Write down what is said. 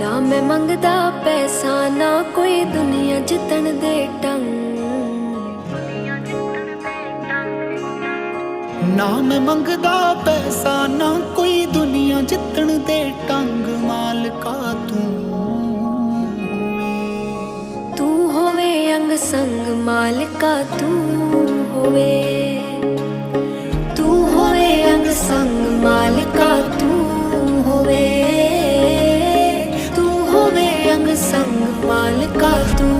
ਮੈਂ ਮੰਗਦਾ ਪੈਸਾ ਨਾ ਕੋਈ ਦੁਨੀਆ ਜਿੱਤਣ ਦੇ ਟੰਗ ਨਾ ਮੈਂ ਮੰਗਦਾ ਪੈਸਾ ਨਾ ਕੋਈ ਦੁਨੀਆ ਜਿੱਤਣ ਦੇ ਟੰਗ ਮਾਲਕਾ ਤੂੰ ਤੂੰ ਹੋਵੇ ਅੰਗ ਸੰਗ ਮਾਲਕਾ ਤੂੰ got off